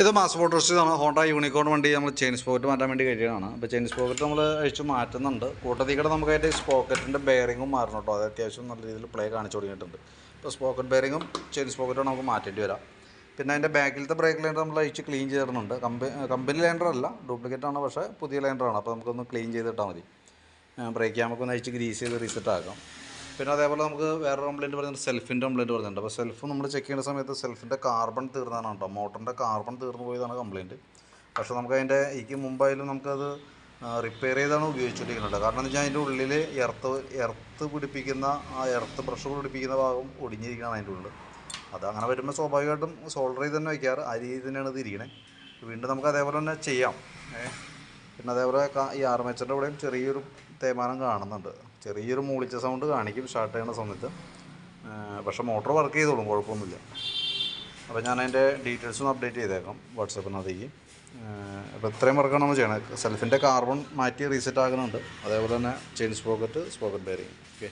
ഇത് mass motors ആണ് Honda Unicorn വണ്ടി നമ്മൾ ചെയിൻ സ്പോക്കറ്റ് മാറ്റാൻ വേണ്ടി കയറ്റിയതാണ്. അപ്പോൾ ചെയിൻ സ്പോക്കറ്റ് നമ്മൾ അഴിച്ച് മാറ്റുന്നുണ്ട്. കൂട്ടത്തിൽ കൂടെ നമുക്ക് അതിന്റെ സ്പോക്കറ്റിന്റെ ബെയറിങ്ങും മാറണം കേട്ടോ. അത് അത്യാവശ്യം നല്ല രീതിയിൽ പ്ലേ കാണിച്ചു തുടങ്ങിയിട്ടുണ്ട്. ഇപ്പോൾ സ്പോക്കറ്റ് ബെയറിങ്ങും ചെയിൻ സ്പോക്കറ്റും നമുക്ക് മാറ്റേണ്ടി വരാം. പിന്നെ അതിന്റെ ബാക്കിലത്തെ ബ്രേക്ക് ലൈൻഡർ നമ്മൾ അഴിച്ച് ക്ലീൻ ചെയ്തിടുന്നുണ്ട്. കമ്പനി കമ്പനി ലൈൻഡർ അല്ല ഡ്യൂപ്ലിക്കേറ്റ് ആണ് പക്ഷേ പുതിയ ലൈൻഡറാണ് അപ്പോൾ നമുക്കൊന്ന് ക്ലീൻ ചെയ്തിട്ടാൽ മതി. ബ്രേക്ക് നമുക്കൊന്ന് അഴിച്ച് ഗ്രീസ് ചെയ്ത് റീസെറ്റ് ആക്കാം. പിന്നെ അതേപോലെ നമുക്ക് വേറെ കംപ്ലയിന്റ് പറയുന്നുണ്ട് സെൽഫിന്റെ കംപ്ലയിന്റ് പറയുന്നുണ്ട്. അപ്പോൾ സെൽഫ് നമ്മൾ ചെക്ക് ചെയ്യുന്ന സമയത്ത് സെൽഫിന്റെ കാർബൺ തീർന്നതാണ് കേട്ടോ. മോട്ടറിന്റെ കാർബൺ തീർന്നു പോയതാണ് കംപ്ലയിന്റ് പക്ഷേ നമുക്ക് അതിന്റെ ഇതിക്ക് മുമ്പായാലും നമുക്കത് റിപ്പയർ ചെയ്താണ് ഉപയോഗിച്ചുകൊണ്ടിരിക്കുന്നത് കാരണം എന്ന് വെച്ചാൽ അതിന്റെ ഉള്ളിൽ എർത്ത് എർത്ത് പിടിപ്പിക്കുന്ന ആ എർത്ത് പ്രഷർ പിടിപ്പിക്കുന്ന ഭാഗം ഒടിഞ്ഞിരിക്കുകയാണ് അതിന്റെ ഉള്ളിൽ അത് അങ്ങനെ വരുമ്പോൾ സ്വാഭാവികമായിട്ടും സോൾഡർ ചെയ്ത് തന്നെ വയ്ക്കാറ് ആ രീതി തന്നെയാണ് ഇത് ഇരിക്കുന്നത് വീണ്ടും നമുക്ക് അതേപോലെ തന്നെ ചെയ്യാം. പിന്നെ അതേപോലെ ഈ ആർമേച്ചറിന്റെ ഇവിടെയും ചെറിയൊരു തേമാനം കാണുന്നുണ്ട്. ചെറിയൊരു മൂളിച്ച സൗണ്ട് കാണിക്കും സ്റ്റാർട്ട് ചെയ്യുന്ന സമയത്ത്. പക്ഷേ മോട്ടോർ വർക്ക് ചെയ്തോളും കുഴപ്പമൊന്നുമില്ല. അപ്പോൾ ഞാൻ അതിന്റെ ഡീറ്റെയിൽസ് ഒന്ന് അപ്ഡേറ്റ് ചെയ്തേക്കാം വാട്സപ്പിനകത്തേക്ക് അപ്പോൾ ഇത്രയും വർക്കാണ് നമ്മൾ ചെയ്യണത്. സെൽഫിന്റെ കാർബൺ മാറ്റി റീസെറ്റ് ആകുന്നുണ്ട് അതേപോലെ തന്നെ chain sprocket sprocket bearing okay